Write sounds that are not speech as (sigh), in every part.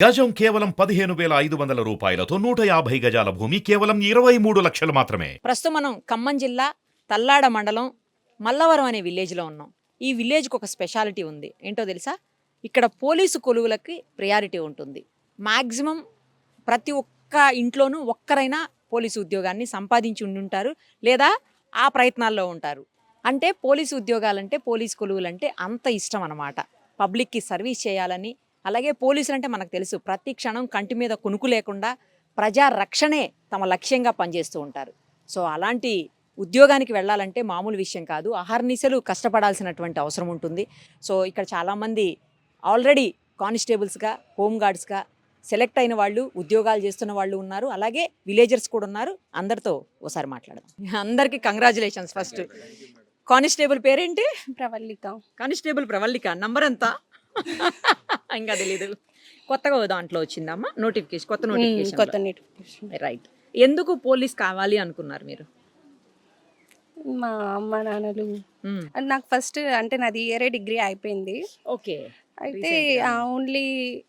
గజం కేవలం పదిహేను వేల ఐదు వందల రూపాయలతో నూట యాభై గజాల భూమి కేవలం ఇరవై మూడు లక్షలు మాత్రమే. ప్రస్తుతం మనం ఖమ్మం జిల్లా తల్లాడ మండలం మల్లవరం అనే విలేజ్లో ఉన్నాం. ఈ విలేజ్కి ఒక స్పెషాలిటీ ఉంది. ఏంటో తెలుసా? ఇక్కడ పోలీసు కొలువులకి ప్రయారిటీ ఉంటుంది. మ్యాక్సిమం ప్రతి ఒక్క ఇంట్లోనూ ఒక్కరైనా పోలీసు ఉద్యోగాన్ని సంపాదించి ఉండుంటారు లేదా ఆ ప్రయత్నాల్లో ఉంటారు. అంటే పోలీసు ఉద్యోగాలంటే పోలీసు కొలువులంటే అంత ఇష్టం అనమాట పబ్లిక్కి సర్వీస్ చేయాలని అలాగే పోలీసులు అంటే మనకు తెలుసు ప్రతి క్షణం కంటి మీద కునుకు లేకుండా ప్రజా రక్షణే తమ లక్ష్యంగా పనిచేస్తూ ఉంటారు. సో అలాంటి ఉద్యోగానికి వెళ్ళాలంటే మామూలు విషయం కాదు అహర్నిశలు కష్టపడాల్సినటువంటి అవసరం ఉంటుంది. సో ఇక్కడ చాలామంది ఆల్రెడీ కానిస్టేబుల్స్గా హోంగార్డ్స్గా సెలెక్ట్ అయిన వాళ్ళు ఉద్యోగాలు చేస్తున్న వాళ్ళు ఉన్నారు. అలాగే విలేజర్స్ కూడా ఉన్నారు. అందరితో ఒకసారి మాట్లాడదాం. అందరికీ కంగ్రాచులేషన్స్ ఫస్ట్. కానిస్టేబుల్ పేరేంటి? ప్రవల్లిక. కానిస్టేబుల్ ప్రవల్లిక. నంబర్ ఎంత? (laughs) ఇంకా తెలీదు. కొత్తగా దాంట్లో వచ్చిందమ్మా. నోటిఫికేషన్ కొత్త మ్మ్, కొత్త నోటిఫికేషన్ నోటిఫికేషన్ రైట్ ఎందుకు పోలీస్ కావాలి అనుకున్నారు మీరు? మా అమ్మ నాన్నలు. నాకు ఫస్ట్ అంటే నాది ఇయరే డిగ్రీ అయిపోయింది. ఓకే. అయితే. ఓన్లీ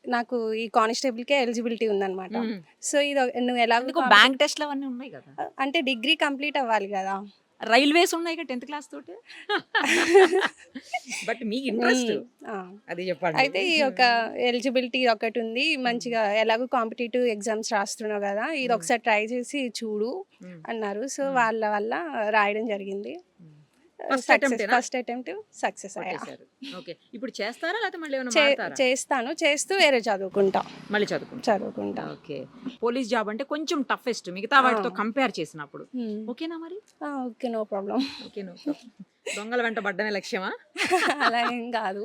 నాకు ఈ కానిస్టేబుల్కే ఎలిజిబిలిటీ ఉందన్నమాట. సో ఇది నువ్వు ఎలా బ్యాంక్ టెస్ట్లు అవన్నీ ఉన్నాయి కదా. అంటే డిగ్రీ కంప్లీట్ అవ్వాలి కదా. రైల్వేస్ ఉన్నాయి కదా టెన్త్ క్లాస్ తోటి బట్ మీకు ఇంట్రెస్ట్. అది చెప్పండి అయితే ఈ ఒక ఎలిజిబిలిటీ ఒకటి ఉంది మంచిగా ఎలాగో కాంపిటేటివ్ ఎగ్జామ్స్ రాస్తున్నావు కదా ఇది ఒకసారి ట్రై చేసి చూడు మ్మ్. అన్నారు సో మ్మ్. వాళ్ళ వల్ల రాయడం జరిగింది? First attempt success. ఓకే ఇప్పుడు చేస్తారా లేకపోతే మళ్ళీ ఏమైనా చేస్తాను. చేస్తూ వేరే చదువుకుంటా. మళ్ళీ చదువుకుంటా. చదువుకుంటా. ఓకే పోలీస్ జాబ్ అంటే కొంచెం టఫెస్ట్ మిగతా వాటితో. కంపేర్ చేసినప్పుడు. Hmm. ఓకేనా మరి? ఓకే నో ప్రాబ్లం ఓకే నువ్వు దొంగల వెంట పడ్డమే లక్ష్యమా? (laughs) అలా ఏం కాదు.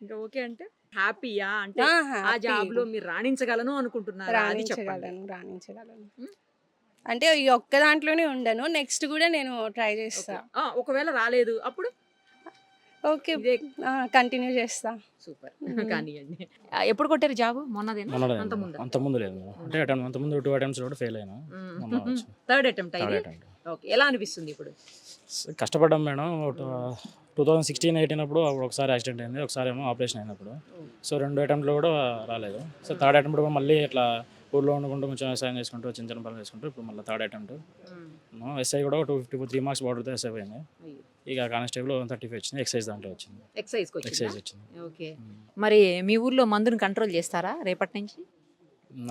ఇంకా ఓకే అంటే హ్యాపీయా అంటే ఆ. జాబ్లో మీరు రాణించగలను అనుకుంటున్నారా? రాణించగలను రాణించగలను. Hmm? అంటే ఈ ఒక్క దాంట్లోనే ఉండను. నెక్స్ట్ కూడా నేను ట్రై చేస్తా. ఆ, ఒకవేళ రాలేదు అప్పుడు? ఓకే. ఇదే. కంటిన్యూ చేస్తా. సూపర్. కానివ్వండి ఆ, ఎప్పుడు కొట్టారు జాబ్? మొన్నదేనా? మొన్నదే. అంత ముందు అంత ముందు లేదు మేడం. అంటే అటెంప్ట్ అంత ముందు టూ అటెంప్ట్స్ కూడా ఫెయిల్ అయినా. మొన్న వచ్చి. Third attempt third attempt okay. ఎలా అనిపిస్తుంది ఇప్పుడు? కష్టపడ్డాం madam. Two thousand sixteen eighteen అప్పుడు అప్పుడు ఒకసారి యాక్సిడెంట్ అయింది. ఒకసారి ఏమో ఆపరేషన్ అయినప్పుడు. సో రెండు అటెంప్ట్లో కూడా రాలేదు. సో థర్డ్ అటెంప్ట్ కూడా మళ్ళీ ఇట్లా ఊర్లో వండుకుంటూ కొంచెం వ్యవసాయం చేసుకుంటూ చిన్న చిన్న పనులు చేసుకుంటూ ఇప్పుడు మళ్ళీ థర్డ్ అటెంప్ట్. ఎస్ఐ కూడా టూ ఫిఫ్టీ త్రీ మార్క్స్ బార్డర్తో ఎస్ఐ పోయింది. ఇక కానిస్టేబుల్ వన్ థర్టీ ఫైవ్ వచ్చింది. ఎక్సైజ్ దాంట్లో వచ్చింది. ఎక్సైజ్ ఎక్సైజ్ వచ్చింది? ఓకే. మరి మీ ఊర్లో మందుని కంట్రోల్ చేస్తారా రేపటి నుంచి?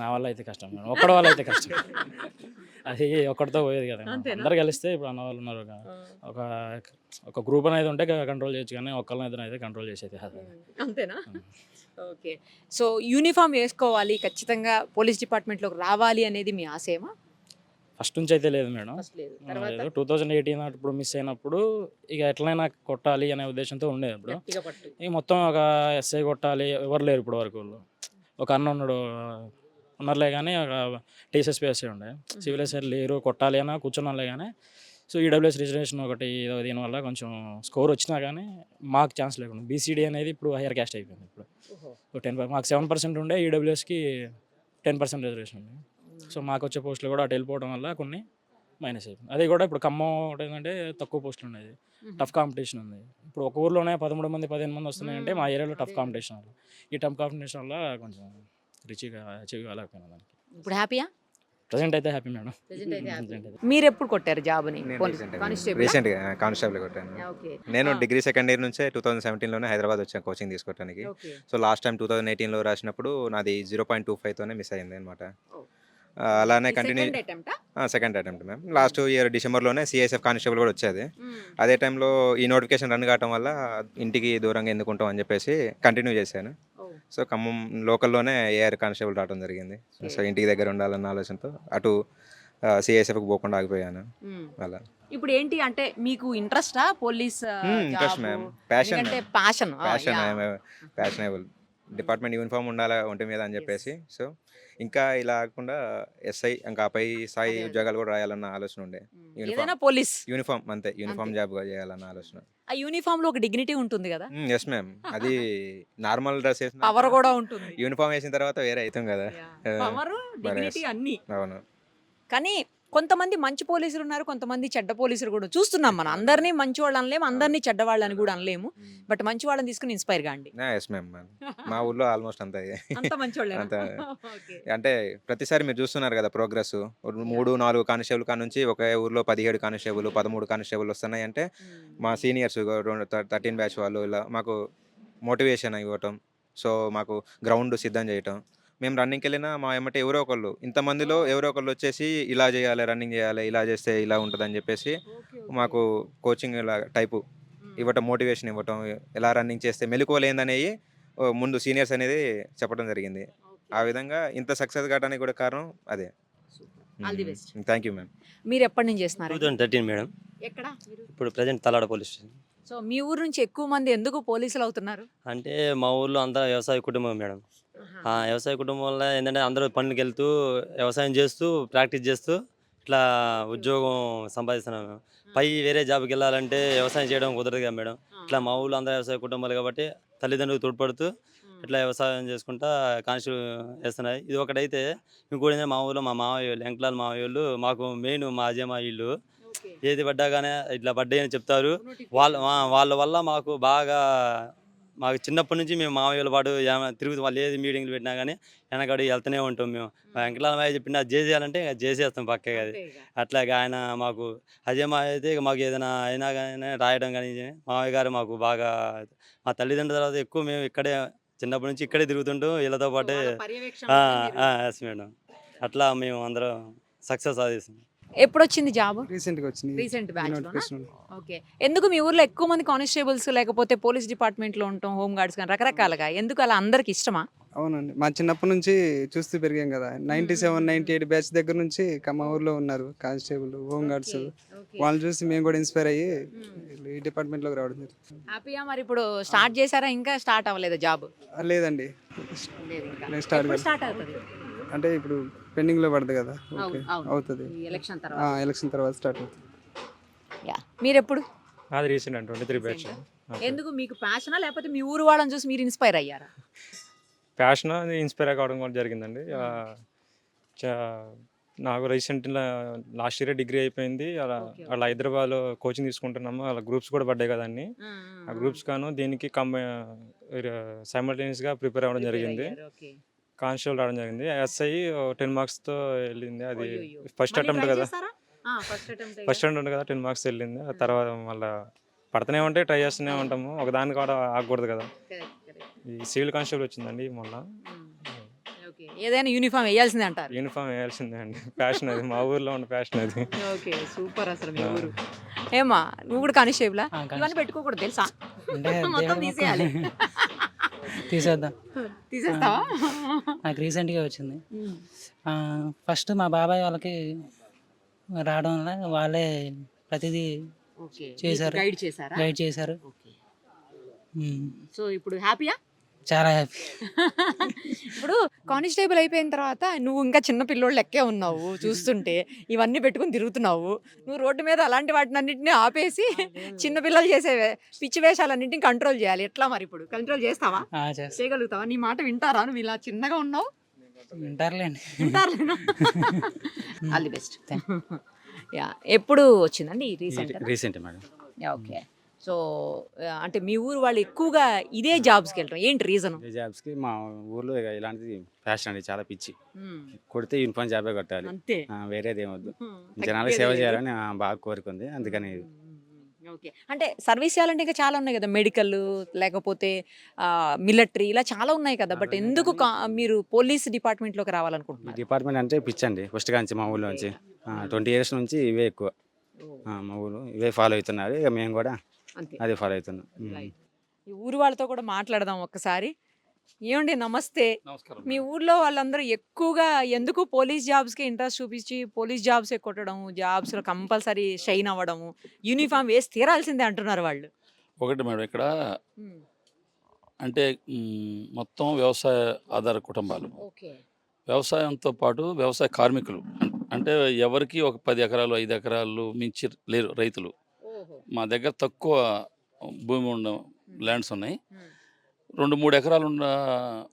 నా వల్ల అయితే కష్టం మేడం. ఒక్కడి వల్ల అయితే కష్టం. (laughs) అది ఒక్కడితో పోయేది కదా? అందరు కలిస్తే ఇప్పుడు అన్న వాళ్ళు ఉన్నారు. ఒక ఒక గ్రూప్ అనేది ఉంటే కంట్రోల్ చేయొచ్చు కానీ ఒక్కళ్ళని అయితే అయితే కంట్రోల్ చేసేది అంతేనా. ఓకే. సో యూనిఫామ్ వేసుకోవాలి ఖచ్చితంగా పోలీస్ డిపార్ట్మెంట్లోకి రావాలి అనేది మీ ఆశయమా ఫస్ట్ నుంచి అయితే లేదు మేడం. లేదు. టూ థౌజండ్ ఎయిటీన్ అప్పుడు మిస్ అయినప్పుడు ఇక ఎట్లయినా కొట్టాలి అనే ఉద్దేశంతో ఉండేది ఇప్పుడు ఇక మొత్తం ఒక ఎస్ఐ కొట్టాలి. ఎవరు లేరు ఇప్పుడు వరకు. ఒక అన్న ఉన్నాడు ఉన్నారులే కానీ ఎస్ఐ ఉండే. సివిల్ ఎస్ఐ లేరు కొట్టాలి అని కూర్చున్నాలే కానీ సో ఈడబ్ల్యూఎస్ రిజర్వేషన్ ఒకటి ఏదో దీనివల్ల కొంచెం స్కోర్ వచ్చినా కానీ మాకు ఛాన్స్ లేకుండా బీసీడీ అనేది ఇప్పుడు హైయర్ క్యాస్ట్ అయిపోయింది ఇప్పుడు. సో టెన్ మాకు సెవెన్ పర్సెంట్ ఉండే ఈడబ్ల్యూఎస్కి టెన్ పర్సెంట్ రిజర్వేషన్ ఉంది. సో మాకు వచ్చే పోస్టులు కూడా అటు వెళ్ళిపోవడం వల్ల కొన్ని మైనస్ అయిపోయింది. అది కూడా ఇప్పుడు ఖమ్మం ఒకటి ఏంటంటే తక్కువ పోస్టులు ఉండేది టఫ్ కాంపిటీషన్ ఉంది. ఇప్పుడు ఒక ఊర్లోనే పదమూడు మంది పదిహేను మంది వస్తున్నాయంటే మా ఏరియాలో టఫ్ కాంపిటీషన్ వల్ల. ఈ టఫ్ కాంపిటీషన్ వల్ల కొంచెం రిచ్గా అచీవ్ కాలేకపోయినా దానికి. ఇప్పుడు హ్యాపీయా? ప్రజెంట్ అయితే హ్యాపీ మేడం. మీరు ఎప్పుడు కొట్టారు జాబ్ని? కానిస్టేబుల్? రీసెంట్గా కానిస్టేబుల్ కొట్టాను. ఓకే నేను ఆ. డిగ్రీ సెకండ్ ఇయర్ నుంచే టూ థౌసండ్ సెవెంటీన్లోనే హైదరాబాద్ వచ్చాను కోచింగ్ తీసుకోవడానికి so last time two thousand ఎయిటీన్లో రాసినప్పుడు నాది జీరో పాయింట్ టూ ఫైవ్తోనే మిస్ అయింది అనమాట Oh. అలానే continue second attempt ma'am last year డిసెంబర్లోనే CSF constable కూడా వచ్చేది. అదే టైంలో ఈ నోటిఫికేషన్ రన్ కావటం వల్ల ఇంటికి దూరంగా ఎందుకుంటాం అని చెప్పేసి కంటిన్యూ చేశాను. సో ఖమ్మం లోకల్లోనే ఏఆర్ కానిస్టేబుల్ రావడం జరిగింది. సో ఇంటికి దగ్గర ఉండాలన్న ఆలోచనతో అటు సిఎస్ఎఫ్కి పోకుండా ఆగిపోయాను. అలా. ఇప్పుడు ఏంటి అంటే మీకు ఇంట్రెస్టా పోలీస్ ఇంట్రెస్ట్ మ్యామ్. ప్యాషన్ అంటే passion passion passionable department uniform ఉండాలి ఒంటి మీద అని చెప్పేసి. సో ఇంకా ఇలా కాకుండా ఎస్ఐ ఇంకా పై స్థాయి. ఉద్యోగాలు కూడా రాయాలన్న ఆలోచన ఉండే. ఏదైనా పోలీస్. యూనిఫామ్ అంతే యూనిఫామ్. జాబ్గా చేయాలన్న ఆలోచన. ఆ యూనిఫామ్లో ఒక డిగ్నిటీ ఉంటుంది కదా? ఎస్ మ్యామ్ అది నార్మల్ డ్రెస్ వేసిన పవర్ కూడా ఉంటుంది. యూనిఫామ్ వేసిన తర్వాత వేరే అవుతాం కదా. పవర్ మరి డిగ్నిటీ అన్ని. అవును. కానీ కొంతమంది మంచి పోలీసులు ఉన్నారు కొంతమంది చెడ్డ పోలీసులు కూడా. చూస్తున్నాం మనం. అందరినీ మంచి వాళ్ళు అనలేము అందరినీ చెడ్డ వాళ్ళని కూడా అనలేము. బట్ మంచి వాళ్ళని తీసుకుని ఇన్స్పైర్ కాండి ఎస్ మ్యామ్ మా ఊర్లో ఆల్మోస్ట్ అంతా. అంత మంచి అంటే ప్రతిసారి మీరు చూస్తున్నారు కదా ప్రోగ్రెస్. మూడు నాలుగు కానిస్టేబుల్ కాడ నుంచి ఒక ఊర్లో పదిహేడు కానిస్టేబుల్ పదమూడు కానిస్టేబుల్ వస్తున్నాయి అంటే మా సీనియర్స్ థర్టీన్ బ్యాచ్ వాళ్ళు ఇలా మాకు మోటివేషన్ ఇవ్వటం. సో మాకు గ్రౌండ్ సిద్ధం చేయటం. మేము రన్నింగ్కి వెళ్ళినా మా ఎమ్మటే ఎవరో ఒకళ్ళు. ఇంతమందిలో ఎవరో ఒకళ్ళు వచ్చేసి ఇలా చేయాలి రన్నింగ్ చేయాలి ఇలా చేస్తే ఇలా ఉంటుందని చెప్పేసి మాకు కోచింగ్ ఇలా టైపు ఇవ్వటం మోటివేషన్ ఇవ్వటం ఎలా రన్నింగ్ చేస్తే ఓ ముందు సీనియర్స్ అనేది చెప్పడం జరిగింది. ఆ విధంగా ఇంత సక్సెస్ కావడానికి కూడా కారణం అదే. Thank you ma'am. మీరు ఎప్పటి నుంచి టూ చేస్తున్నారు థర్టీన్ మేడం. ఎక్కడ మీరు? ఇప్పుడు present Thallada police station. So మీ ఊరు నుంచి ఎక్కువ మంది ఎందుకు పోలీసులు అవుతున్నారు? అంటే మా ఊర్లో అంతా వ్యవసాయ కుటుంబం మేడం. వ్యవసాయ కుటుంబం వల్ల ఏంటంటే అందరూ పనులకు వెళ్తూ వ్యవసాయం చేస్తూ ప్రాక్టీస్ చేస్తూ ఇట్లా ఉద్యోగం సంపాదిస్తున్నాం మేము. పై వేరే జాబ్కి వెళ్ళాలంటే వ్యవసాయం చేయడం కుదరదు కదా మేడం ఇట్లా మా ఊళ్ళో అందరూ వ్యవసాయ కుటుంబాలు కాబట్టి తల్లిదండ్రులకు తోడ్పడుతూ ఇట్లా వ్యవసాయం చేసుకుంటా కానిస్టేబుల్ వేస్తున్నాయి ఇది ఒకటైతే ఇంకోటి మా ఊళ్ళో మా మామయ్య వాళ్ళు ఎంకలాల మామయ్య వాళ్ళు మాకు మెయిన్ మా అజయ్ ఇల్లు. ఏది పడ్డాగానే ఇట్లా పడ్డాయి అని చెప్తారు వాళ్ళ వాళ్ళ వల్ల మాకు బాగా మాకు చిన్నప్పటి నుంచి మేము మామయ్యల పాటు ఏమ- తిరుగుతూ వాళ్ళు ఏది మీటింగ్లు పెట్టినా కానీ వెనకడి వెళ్తూనే ఉంటాం మేము. మా వెంకటాల మాయ చెప్పిన చేసేయాలంటే ఇక చేసేస్తాం పక్కగా అది. అట్లాగే ఆయన మాకు అజయ్ మాయ అయితే మాకు ఏదైనా అయినా కానీ రాయడం కానీ మామయ్య గారు మాకు బాగా మా తల్లిదండ్రుల తర్వాత ఎక్కువ మేము ఇక్కడే చిన్నప్పటి నుంచి ఇక్కడే తిరుగుతుంటూ వీళ్ళతో పాటే ఎస్ మేడం అట్లా మేము అందరం సక్సెస్ సాధిస్తాం. ఎప్పుడు వచ్చింది జాబ్? రీసెంట్గా వచ్చింది. Recent batch okay. ఎందుకు మీ ఊర్లో ఎక్కువ మంది కానిస్టేబుల్స్ లేకపోతే పోలీస్ డిపార్ట్మెంట్లో ఉంటాం హోమ్ గార్డ్స్ కానీ రకరకాలుగా? ఎందుకు అలా అందరికి ఇష్టమా? అవునండి. మా చిన్నప్పటి నుంచి చూస్తూ పెరిగాం కదా. Ninety seven ninety eight batch దగ్గర నుంచి మా ఊర్లో ఉన్నారు కానిస్టేబుల్ హోమ్ గార్డ్స్. వాళ్ళని చూసి మేము కూడా ఇన్స్పైర్ అయ్యి ఈ డిపార్ట్మెంట్లోకి రావడం జరిగింది. హ్యాపీగా మరి ఇప్పుడు స్టార్ట్ చేశారా? ఇంకా స్టార్ట్ అవ్వలేదు జాబ్? లేదండి. స్టార్ట్ అవుతుంది? అంటే ఇప్పుడు పెండింగ్లో పడుతుంది కదా? ఓకే. అవుతుంది. ఎలక్షన్ తర్వాత. ఎలక్షన్ తర్వాత స్టార్ట్ అవుతుంది. యా. మీరు ఎప్పుడు అది రీసెంట్ అండి ట్వంటీ త్రీ బ్యాచ్ ఎందుకు? మీకు ప్యాషనా లేకపోతే మీ ఊరు వాళ్ళని చూసి మీరు ఇన్స్పైర్ అయ్యారా? ప్యాషన్ ఇన్స్పైర్ కావడం కూడా జరిగిందండి. నాకు రీసెంట్ లాస్ట్ ఇయర్ డిగ్రీ అయిపోయింది. అలా అలా హైదరాబాద్లో కోచింగ్ తీసుకుంటున్నాము. అలా గ్రూప్స్ కూడా పడ్డాయి కదండి ఆ గ్రూప్స్ గాను దీనికి కంబై సైమల్టేనియస్గా ప్రిపేర్ అవ్వడం జరిగింది. కానిస్టేబుల్ రావడం జరిగింది. ఎస్ఐ టెన్ మార్క్స్తో వెళ్ళింది. అది ఫస్ట్ అటెంప్ట్ కదా. ఫస్ట్ అటెంప్ట్ కదా టెన్ మార్క్స్ వెళ్ళింది. ఆ తర్వాత మళ్ళీ పడుతూనే ఉంటే ట్రై చేస్తూనే ఉంటాము. ఒక దాన్ని కూడా ఆగకూడదు కదా. ఈ సివిల్ కానిస్టేబుల్ వచ్చిందండి మొన్న ఓకే. ఏదైనా యూనిఫామ్ వేయాల్సిందే అంటారు. యూనిఫామ్ వేయాల్సిందే అండి. ప్యాషన్ అది. మా ఊర్లో ఉన్న ప్యాషన్ అది. ఓకే. సూపర్ అసలు మీ ఊరు. ఏమా నువ్వు కూడా కానిస్టేబులా. ఇవన్నీ పెట్టుకోకూడదు తెలుసా? మొత్తం తీసేయాలి. తీసేద్దాం. తీసేస్తావా? నాకు రీసెంట్గా వచ్చింది. ఫస్ట్ మా బాబాయ్ వాళ్ళకి రావడం వల్ల వాళ్ళే ప్రతిదీ చేశారు. గైడ్ చేశారా. సో ఇప్పుడు హ్యాపీయా? చాలా (laughs) హ్యాపీ ఇప్పుడు కానిస్టేబుల్ అయిపోయిన తర్వాత నువ్వు ఇంకా చిన్న పిల్లోళ్ళు లెక్కే ఉన్నావు చూస్తుంటే ఇవన్నీ పెట్టుకుని తిరుగుతున్నావు. నువ్వు రోడ్డు మీద అలాంటి వాటిని అన్నింటినీ ఆపేసి చిన్న పిల్లలు చేసే పిచ్చి వేషాలన్నింటినీ కంట్రోల్ చేయాలి. ఎట్లా మరి ఇప్పుడు? కంట్రోల్ చేస్తావా? చేస్తా. చేయగలుగుతావా? నీ మాట వింటారా? నువ్వు ఇలా చిన్నగా ఉన్నావు? వింటారులేండి. వింటారులేనా? ఆల్ ది బెస్ట్ యా ఎప్పుడు వచ్చిందండి recent recent madam. Okay so అంటే మీ ఊరు వాళ్ళు ఎక్కువగా ఇదే జాబ్స్కి వెళ్ళటం. ఏంటి రీజన్ జాబ్స్కి మా ఊర్లో ఇక ఇలాంటిది ఫ్యాషన్ అండి చాలా పిచ్చి. కొడితే యూనిఫామ్ జాబే కొట్టాలి. అంతే. ఆ, వేరేది ఏమొద్దు. జనాలకు సేవ. చేయాలని ఆ, బాగా కోరుకుంది అందుకని ఓకే. అంటే సర్వీస్ చేయాలంటే ఇంకా చాలా ఉన్నాయి కదా? మెడికల్ లేకపోతే మిలిటరీ ఇలా చాలా ఉన్నాయి కదా? బట్ ఎందుకు కా- మీరు పోలీస్ డిపార్ట్మెంట్లోకి ఈ రావాలనుకుంటున్నారు? డిపార్ట్మెంట్ అంటే పిచ్చి అండి ఫస్ట్ కాంచి మా ఊళ్ళో నుంచి ట్వంటీ ఇయర్స్ నుంచి ఇవే ఎక్కువ. ఆ, మా ఊరు ఇవే ఫాలో అవుతున్నారు. ఇక మేము కూడా అంతే. అదే ఫాలో అవుతున్నాం. ఈ ఊరు వాళ్ళతో కూడా మాట్లాడదాం ఒక్కసారి. ఏమండి నమస్తే. నమస్కారం మీ ఊర్లో వాళ్ళందరూ ఎక్కువగా ఎందుకు పోలీస్ జాబ్స్కి ఇంట్రెస్ట్ చూపించి పోలీస్ జాబ్స్ కొట్టడం జాబ్స్లో కంపల్సరీ షైన్ అవ్వడము యూనిఫామ్ వేసి తీరాల్సిందే అంటున్నారు వాళ్ళు? ఒకటి మేడం ఇక్కడ అంటే మొత్తం వ్యవసాయ ఆధార కుటుంబాలు. ఓకే. వ్యవసాయంతో పాటు వ్యవసాయ కార్మికులు. అంటే ఎవరికి ఒక పది ఎకరాలు ఐదు ఎకరాలు మించి లేరు రైతులు. మా దగ్గర తక్కువ భూమి ఉన్న ల్యాండ్స్ ఉన్నాయి. రెండు మూడు ఎకరాలు ఉన్న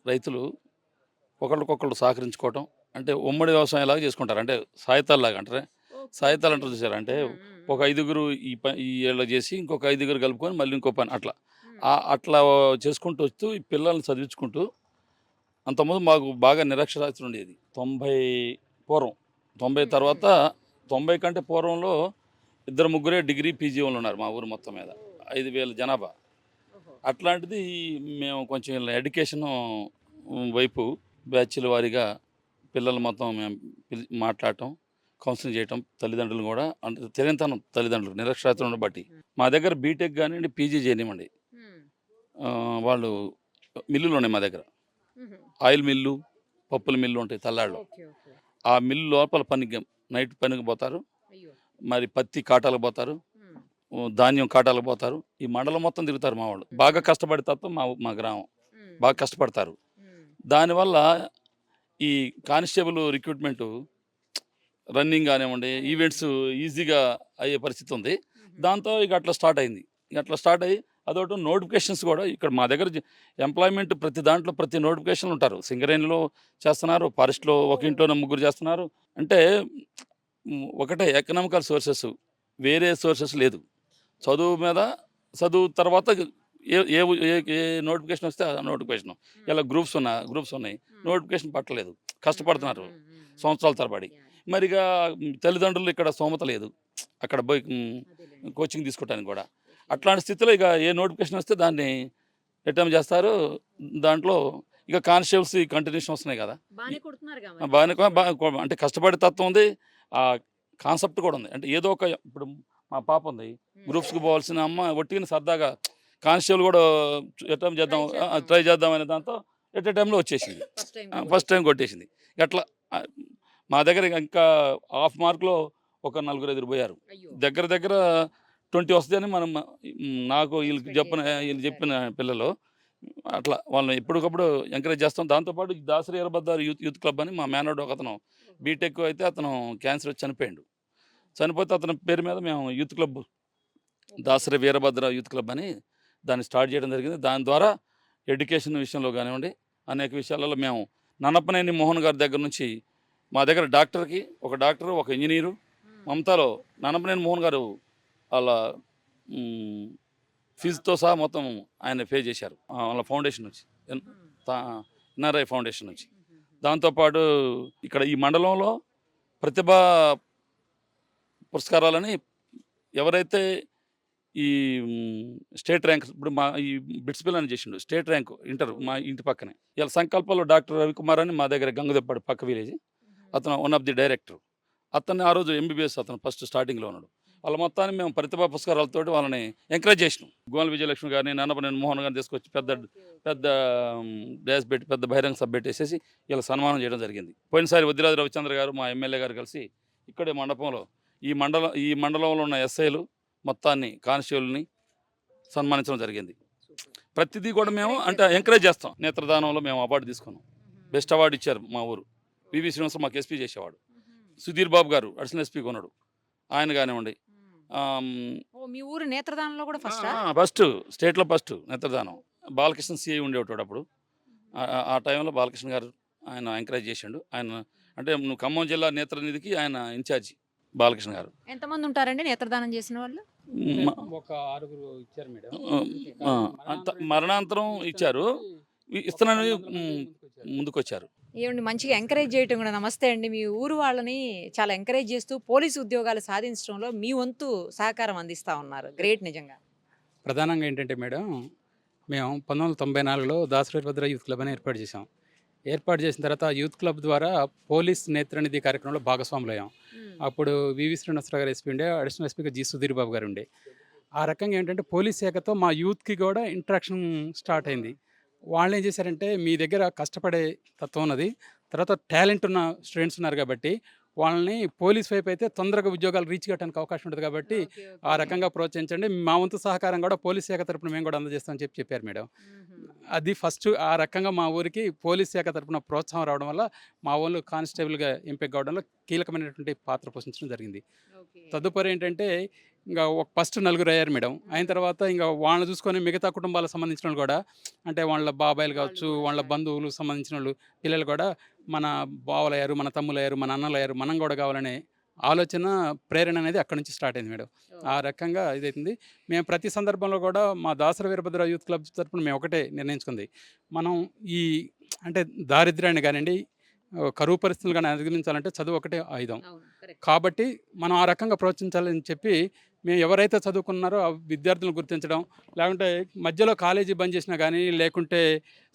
రైతులు ఒకళ్ళకొకళ్ళు సహకరించుకోవటం అంటే ఉమ్మడి వ్యవసాయం లాగా చేసుకుంటారు. అంటే సాయితాల్లాగా అంటారే? సాయితాలు అంటారు చూసారు? అంటే ఒక ఐదుగురు ఈ పని ఈ ఏళ్ళ చేసి ఇంకొక ఐదుగురు కలుపుకొని మళ్ళీ ఇంకో పని అట్లా. అట్లా చేసుకుంటూ వస్తూ ఈ పిల్లల్ని చదివించుకుంటూ అంతకుముందు మాకు బాగా నిరక్షరాస్యత ఉండేది. తొంభై పూర్వం. తొంభై తర్వాత తొంభై కంటే పూర్వంలో ఇద్దరు ముగ్గురే డిగ్రీ పీజీ వాళ్ళు ఉన్నారు మా ఊరు మొత్తం మీద. ఐదు వేల జనాభా. అట్లాంటిది మేము కొంచెం ఎడ్యుకేషన్ వైపు బ్యాచ్ల వారీగా పిల్లలు మొత్తం మేము మాట్లాడటం కౌన్సిలింగ్ చేయటం తల్లిదండ్రులు కూడా అంటే తెలియనితనం తల్లిదండ్రులు నిరక్షరాస్యతను బట్టి. మా దగ్గర బీటెక్ కానివ్వండి పీజీ చేయనివ్వండి. వాళ్ళు మిల్లులు ఉన్నాయి మా దగ్గర. ఆయిల్ మిల్లు పప్పుల మిల్లు ఉంటాయి తల్లాళ్ళు. ఆ మిల్లు లోపల పనికి నైట్ పనికి పోతారు. మరి పత్తి కాటాలకు పోతారు. ధాన్యం కాటాలకు పోతారు. ఈ మండలం మొత్తం తిరుగుతారు మా వాళ్ళు. బాగా కష్టపడి తత్వం మా మా గ్రామం. బాగా కష్టపడతారు. దానివల్ల ఈ కానిస్టేబుల్ రిక్రూట్మెంట్ రన్నింగ్ కానివ్వండి ఈవెంట్స్ ఈజీగా అయ్యే పరిస్థితి ఉంది. దాంతో ఇక అట్లా స్టార్ట్ అయింది. ఇక అట్లా స్టార్ట్ అయ్యి అదొకటి నోటిఫికేషన్స్ కూడా ఇక్కడ మా దగ్గర ఎంప్లాయ్మెంట్ ప్రతి దాంట్లో ప్రతి నోటిఫికేషన్లు ఉంటారు. సింగరేణిలో చేస్తున్నారు ఫారెస్ట్లో ఒక ఇంట్లోనే ముగ్గురు చేస్తున్నారు. అంటే ఒకటే ఎకనామికల్ సోర్సెస్ వేరే సోర్సెస్ లేదు. చదువు మీద చదువు తర్వాత ఏ ఏ ఏ నోటిఫికేషన్ వస్తే ఆ నోటిఫికేషన్. ఇలా గ్రూప్స్ ఉన్నా గ్రూప్స్ ఉన్నాయి. నోటిఫికేషన్ పట్టలేదు. కష్టపడుతున్నారు. సంవత్సరాల తరబడి. మరిగా తల్లిదండ్రులు ఇక్కడ స్తోమత లేదు. అక్కడ పోయి కోచింగ్ తీసుకోవడానికి కూడా. అట్లాంటి స్థితిలో ఇక ఏ నోటిఫికేషన్ వస్తే దాన్ని అటెంప్ట్ చేస్తారు. దాంట్లో ఇక కానిస్టేబుల్స్ కంటిన్యూషన్ వస్తున్నాయి కదా. బాగానే అంటే కష్టపడే తత్వం ఉంది. ఆ కాన్సెప్ట్ కూడా ఉంది. అంటే ఏదో ఒక ఇప్పుడు మా పాప ఉంది. గ్రూప్స్కి పోవాల్సిన అమ్మ ఒట్టిగా సరదాగా కానిస్టేబుల్ కూడా అటెంప్ట్ చేద్దాం. ట్రై చేద్దాం. అనే దాంతో ఎట్ ఏ టైంలో వచ్చేసింది. ఫస్ట్ టైం కొట్టేసింది. అట్లా మా దగ్గర ఇంకా హాఫ్ మార్క్లో ఒక నలుగురు ఎదురు పోయారు. దగ్గర దగ్గర ట్వంటీ వస్తుందని మనం నాకు Expect చెప్పిన. వీళ్ళు చెప్పిన పిల్లలు అట్లా వాళ్ళని ఎప్పటికప్పుడు ఎంకరేజ్ చేస్తాం. దాంతోపాటు ఈ Dasari Errabaddaru youth youth club అని మా మేనోడు ఒక అతను బీటెక్ అయితే అతను క్యాన్సర్ వచ్చి చనిపోయాడు. చనిపోతే అతని పేరు మీద మేము youth club Dasari Veerabhadra youth club అని దాన్ని స్టార్ట్ చేయడం జరిగింది. దాని ద్వారా ఎడ్యుకేషన్ విషయంలో కానివ్వండి అనేక విషయాలలో మేము నన్నపనేని మోహన్ గారి దగ్గర నుంచి మా దగ్గర డాక్టర్కి ఒక డాక్టర్ ఒక ఇంజనీరు మమతాలో నన్నపనేని మోహన్ గారు వాళ్ళ ఫీజుతో సహా మొత్తం ఆయన పే చేశారు. వాళ్ళ ఫౌండేషన్ నుంచి. ఎన్ఆర్ఐ ఫౌండేషన్ నుంచి. దాంతోపాటు ఇక్కడ ఈ మండలంలో ప్రతిభా పురస్కారాలని ఎవరైతే ఈ స్టేట్ ర్యాంక్ ఇప్పుడు మా ఈ బిట్స్ పిల్లని చేసిండు స్టేట్ ర్యాంక్ ఇంటర్ మా ఇంటి పక్కనే. ఇలా సంకల్పంలో డాక్టర్ రవికుమార్ అని మా దగ్గర గంగదెప్పాడు పక్క విలేజ్. అతను వన్ ఆఫ్ ది డైరెక్టర్. అతన్ని ఆ రోజు ఎంబీబీఎస్ అతను ఫస్ట్ స్టార్టింగ్లో ఉన్నాడు. వాళ్ళ మొత్తాన్ని మేము ప్రతిభా పురస్కారాలతో వాళ్ళని ఎంకరేజ్ చేసినాం. గోల్ విజయలక్ష్మి గారిని నాన్నపనేని మోహన్ గారిని తీసుకొచ్చి పెద్ద పెద్ద డ్యాస్ పెట్టి పెద్ద బహిరంగ సభ పెట్టేసేసి ఇలా సన్మానం చేయడం జరిగింది. పోయినసారి వద్దిరాజు రవిచంద్ర గారు మా ఎమ్మెల్యే గారు కలిసి ఇక్కడే మండపంలో ఈ మండలం ఈ మండలంలో ఉన్న ఎస్ఐలు మొత్తాన్ని కానిస్టేబుల్ని సన్మానించడం జరిగింది. ప్రతిదీ కూడా మేము అంటే ఎంకరేజ్ చేస్తాం. నేత్రదానంలో మేము అవార్డు తీసుకున్నాం. బెస్ట్ అవార్డు ఇచ్చారు మా ఊరు. వివి శ్రీనివాస మాకు ఎస్పీ చేసేవాడు. సుధీర్ బాబు గారు అడిషనల్ ఎస్పీ కొన్నాడు. ఆయన కానివ్వండి మీ ఊరు నేత్రదానంలో కూడా ఫస్ట్? ఆ, ఫస్ట్ స్టేట్లో ఫస్ట్ నేత్రదానం. బాలకృష్ణ సిఐ ఉండేవాడు అప్పుడు. ఆ- టైంలో బాలకృష్ణ గారు ఆయన ఎంకరేజ్ చేసిండు. ఆయన అంటే నువ్వు ఖమ్మం జిల్లా నేత్రనిధికి ఆయన ఇన్ఛార్జి బాలకృష్ణ గారు. ఎంతమంది ఉంటారండి నేత్రదానం చేసిన వాళ్ళు? ఒక ఆరుగురు ఇచ్చారు మేడం. మరణాంతరం ఇచ్చారు. ఇ- ఇస్తున్నానని మ్, ముందుకొచ్చారు. ఏమండి మంచిగా ఎంకరేజ్ చేయటం కూడా నమస్తే అండి. మీ ఊరు వాళ్ళని చాలా ఎంకరేజ్ చేస్తూ పోలీసు ఉద్యోగాలు సాధించడంలో మీ వంతు సహకారం అందిస్తా ఉన్నారు. గ్రేట్ నిజంగా. ప్రధానంగా ఏంటంటే మేడం మేము పంతొమ్మిది వందల తొంభై నాలుగులో దాసరీభద్ర యూత్ క్లబ్ అని ఏర్పాటు చేసాం ఏర్పాటు చేసిన తర్వాత ఆ యూత్ క్లబ్ ద్వారా పోలీస్ నేత్రనిధి కార్యక్రమంలో భాగస్వాములు అయ్యాం అప్పుడు వివి శ్రీనివాసరావు గారు ఎస్పీ ఉండే అడిషనల్ ఎస్పీగా జి సుధీర్ బాబు గారు ఉండే. ఆ రకంగా ఏంటంటే పోలీస్ శాఖతో మా యూత్కి కూడా ఇంట్రాక్షన్ స్టార్ట్ అయింది. వాళ్ళు ఏం చేశారంటే మీ దగ్గర కష్టపడే తత్వం ఉన్నది. తర్వాత టాలెంట్ ఉన్న స్టూడెంట్స్ ఉన్నారు కాబట్టి వాళ్ళని పోలీస్ వైపు అయితే తొందరగా ఉద్యోగాలు రీచ్ కావడానికి అవకాశం ఉంటుంది కాబట్టి ఆ రకంగా ప్రోత్సహించండి. మా వంతు సహకారం కూడా పోలీస్ శాఖ తరపున మేము కూడా అందజేస్తామని చెప్పి చెప్పారు మేడం. అది ఫస్ట్ ఆ రకంగా మా ఊరికి పోలీస్ శాఖ తరపున ప్రోత్సాహం రావడం వల్ల మా వాళ్ళు కానిస్టేబుల్గా ఎంపిక కావడంలో కీలకమైనటువంటి పాత్ర పోషించడం జరిగింది. తదుపరి ఏంటంటే ఇంకా ఒక ఫస్ట్ నలుగురు అయ్యారు మేడం. అయిన తర్వాత ఇంకా వాళ్ళని చూసుకొని మిగతా కుటుంబాలకు సంబంధించిన వాళ్ళు కూడా అంటే వాళ్ళ బాబాయిలు కావచ్చు వాళ్ళ బంధువులు సంబంధించిన వాళ్ళు పిల్లలు కూడా మన బావలు అయ్యారు మన తమ్ములు అయ్యారు మన అన్నలు అయ్యారు మనం కూడా కావాలనే ఆలోచన ప్రేరణ అనేది అక్కడ నుంచి స్టార్ట్ అయింది మేడం. ఆ రకంగా ఇదైతుంది. మేము ప్రతి సందర్భంలో కూడా మా దాసర వీరభద్ర యూత్ క్లబ్ తరపున మేము ఒకటే నిర్ణయించుకుంది. మనం ఈ అంటే దారిద్ర్యాన్ని కానివ్వండి కరువు పరిస్థితులు కానీ అధిగమించాలంటే చదువు ఒకటే ఆయుధం. కాబట్టి మనం ఆ రకంగా ప్రోత్సహించాలని చెప్పి మేము ఎవరైతే చదువుకున్నారో ఆ విద్యార్థులను గుర్తించడం లేకుంటే మధ్యలో కాలేజీ బంద్ చేసినా కానీ లేకుంటే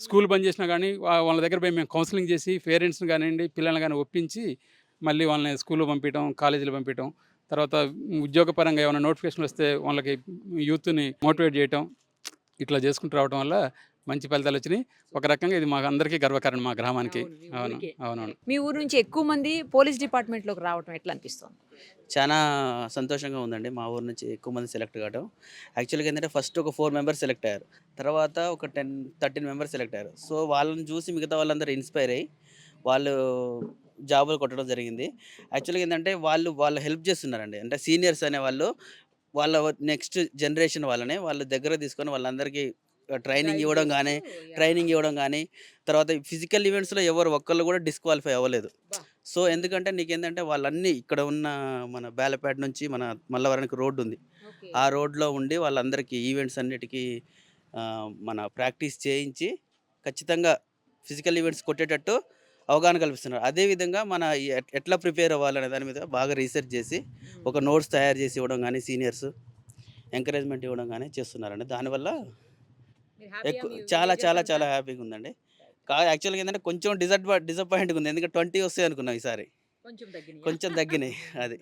స్కూల్ బంద్ చేసినా కానీ వాళ్ళ దగ్గర పోయి మేము కౌన్సిలింగ్ చేసి పేరెంట్స్ని కానివ్వండి పిల్లల్ని కానీ ఒప్పించి మళ్ళీ వాళ్ళని స్కూల్లో పంపించడం కాలేజీలో పంపించడం తర్వాత ఉద్యోగపరంగా ఏమైనా నోటిఫికేషన్లు వస్తే వాళ్ళకి యూత్ని మోటివేట్ చేయటం ఇట్లా చేసుకుంటూ రావడం వల్ల మంచి ఫలితాలు వచ్చినాయి. ఒక రకంగా ఇది మాకు అందరికీ గర్వకారణం మా గ్రామానికి. అవును. అవునవును. మీ ఊరు నుంచి ఎక్కువ మంది పోలీస్ డిపార్ట్మెంట్లోకి రావటం ఎట్లా అనిపిస్తుంది? చాలా సంతోషంగా ఉందండి. మా ఊరు నుంచి ఎక్కువ మంది సెలెక్ట్ కావడం యాక్చువల్గా ఏంటంటే ఫస్ట్ ఒక ఫోర్ మెంబర్స్ సెలెక్ట్ అయ్యారు. తర్వాత ఒక టెన్ థర్టీన్ మెంబర్స్ సెలెక్ట్ అయ్యారు. సో వాళ్ళని చూసి మిగతా వాళ్ళందరూ ఇన్స్పైర్ అయ్యి వాళ్ళు జాబులు కొట్టడం జరిగింది. యాక్చువల్గా ఏంటంటే వాళ్ళు వాళ్ళు హెల్ప్ చేస్తున్నారండి. అంటే సీనియర్స్ అనే వాళ్ళు వాళ్ళ నెక్స్ట్ జనరేషన్ వాళ్ళని వాళ్ళ దగ్గర తీసుకొని వాళ్ళందరికీ ట్రైనింగ్ ఇవ్వడం కానీ ట్రైనింగ్ ఇవ్వడం కానీ తర్వాత ఫిజికల్ ఈవెంట్స్లో ఎవరు ఒక్కళ్ళు కూడా డిస్క్వాలిఫై అవ్వలేదు. సో ఎందుకంటే నీకేంటంటే వాళ్ళన్నీ ఇక్కడ ఉన్న మన బేలపేట నుంచి మన మల్లవరానికి రోడ్డు ఉంది. ఆ రోడ్లో ఉండి వాళ్ళందరికీ ఈవెంట్స్ అన్నిటికీ మన ప్రాక్టీస్ చేయించి ఖచ్చితంగా ఫిజికల్ ఈవెంట్స్ కొట్టేటట్టు అవగాహన కల్పిస్తున్నారు. అదేవిధంగా మన ఎట్లా ప్రిపేర్ అవ్వాలనే దాని మీద బాగా రీసెర్చ్ చేసి ఒక నోట్స్ తయారు చేసి ఇవ్వడం కానీ సీనియర్స్ ఎంకరేజ్మెంట్ ఇవ్వడం కానీ చేస్తున్నారండి. దానివల్ల చాలా చాలా చాలా హ్యాపీగా ఉందండి. యాక్చువల్గా ఏంటంటే కొంచెం డిసడ్వా డిసప్పాయింట్గా ఉంది. ఎందుకంటే ట్వంటీ వస్తాయి అనుకున్నాం ఈసారి. కొంచెం తగ్గినాయి? (laughs) అది.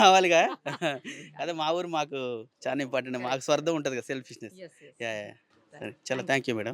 రావాలిగా (laughs) అదే మా ఊరు మాకు చాలా ఇంపార్టెంట్ మాకు స్వార్థం ఉంటుంది కదా సెల్ఫిష్నెస్. యా యా చాలా థ్యాంక్ యూ మేడం